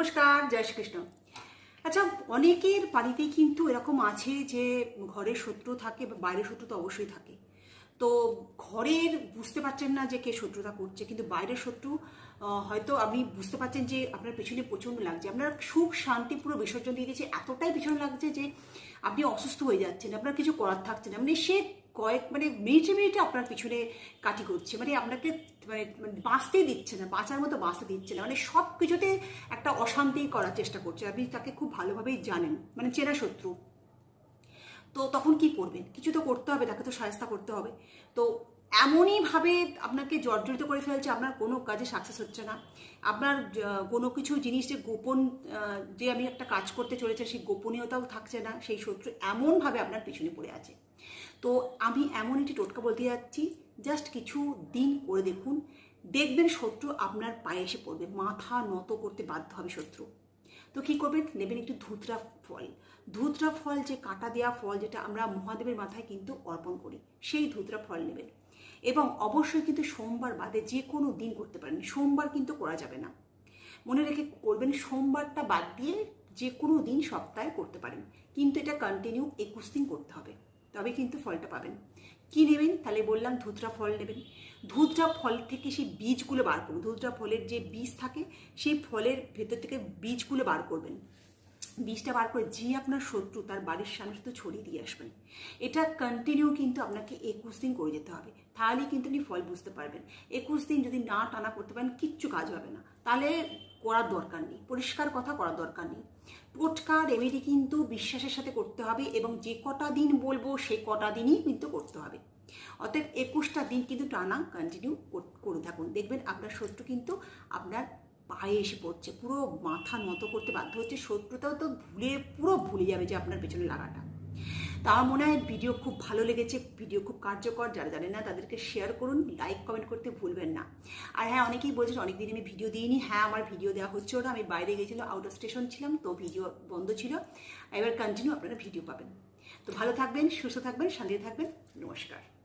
নমস্কার, জয় শ্রীকৃষ্ণ। আচ্ছা অনেকের বাড়িতেই কিন্তু এরকম আছে যে ঘরের শত্রু থাকে বা বাইরের শত্রু তো অবশ্যই থাকে। তো ঘরের বুঝতে পারছেন না যে কে শত্রুতা করছে, কিন্তু বাইরের শত্রু হয়তো আপনি বুঝতে পারছেন যে আপনার পেছনে প্রচণ্ড লাগছে। আপনার সুখ, শান্তি পুরো বিসর্জন দিয়ে দিয়েছে। এতটাই পিছনে লাগছে যে আপনি অসুস্থ হয়ে যাচ্ছেন, আপনার কিছু করার থাকছে না। মানে সে কয়েক মানে মিনিটে মিনিটে আপনার পিছনে কাটি করছে মানে আপনাকে মানে মানে বাঁচতেই দিচ্ছে না, বাঁচার মতো বাঁচতে দিচ্ছে না। মানে সব কিছুতে একটা অশান্তি করার চেষ্টা করছে। আপনি তাকে খুব ভালোভাবেই জানেন মানে চেনা শত্রু। তো তখন কি করবেন? কিছু তো করতে হবে, তাকে তো সাহায্য করতে হবে। তো এমনইভাবে আপনাকে জর্জরিত করে ফেলছে, আপনার কোনো কাজে সাকসেস হচ্ছে না। আপনার কোনো কিছু জিনিস যে গোপন যে আমি একটা কাজ করতে চলেছে, সেই গোপনীয়তাও থাকছে না, সেই শত্রু এমনভাবে আপনার পিছনে পড়ে আছে। তো আমি এমন একটি টোটকা বলতে যাচ্ছি জাস্ট কিছু দিন করে দেখুন, দেখবেন শত্রু আপনার পায়ে এসে পড়বে, মাথা নত করতে বাধ্য হবে শত্রু। তো কি করবেন? নেবেন একটু ধুতরা ফল। ধুতরা ফল যে কাটা দেওয়া ফল যেটা আমরা মহাদেবের মাথায় কিন্তু অর্পণ করি, সেই ধুতরা ফল নেবেন। এবং অবশ্যই কিন্তু সোমবার বাদে যে কোনো দিন করতে পারেন। সোমবার কিন্তু করা যাবে না। মনে রেখে করবেন, সোমবারটা বাদ দিয়ে যে কোনো দিন সপ্তাহে করতে পারেন। কিন্তু এটা কন্টিনিউ একুশ দিন করতে হবে। তবে কিন্তু ফলটা পাবেন। কি নেবেন? তাহলে বললাম ধুতরা ফল নেবেন। ধুতরা ফল থেকে সেই বীজগুলো বার করুন। ধুতরা ফলের যে বীজ থাকে, সেই ফলের ভেতর থেকে বীজগুলো বার করবেন। বীজটা বার করে যে আপনার শত্রু, তার বাড়ির সামনে শুধু ছড়িয়ে দিয়ে আসবেন। এটা কন্টিনিউ কিন্তু আপনাকে একুশ দিন করে যেতে হবে। তাহলেই কিন্তু আপনি ফল বুঝতে পারবেন। একুশ দিন যদি না টানা করতে পারেন, কিচ্ছু কাজ হবে না। তাহলে করার দরকার নেই, পরিষ্কার কথা করার দরকার নেই। টোটকা রেমেডি কিন্তু বিশ্বাসের সাথে করতে হবে এবং যে কটা দিন বলব সেই কটা দিনই কিন্তু করতে হবে। অতএব একুশটা দিন কিন্তু টানা কন্টিনিউ করে থাকুন। দেখবেন আপনার শত্রু কিন্তু আপনার পায়ে এসে পড়ছে, পুরো মাথা নত করতে বাধ্য হচ্ছে। শত্রুটাও তো ভুলে, পুরো ভুলে যাবে যে আপনার পেছনে লাগাটা। তা মনে হয় ভিডিও খুব ভালো লেগেছে ভিডিও খুব কার্যকর। যারা জানেন না, তাদেরকে শেয়ার করুন লাইক কমেন্ট করতে ভুলবেন না। আর হ্যাঁ অনেকেই বলছেন অনেকদিন আমি ভিডিও দিইনি। হ্যাঁ আমার ভিডিও দেওয়া হচ্ছে ওটা। আমি বাইরে গেছিলাম আউট অফ স্টেশন ছিলাম, তো ভিডিও বন্ধ ছিল। এবার কন্টিনিউ আপনারা ভিডিও পাবেন। তো ভালো থাকবেন, সুস্থ থাকবেন, শান্তিতে থাকবেন। নমস্কার।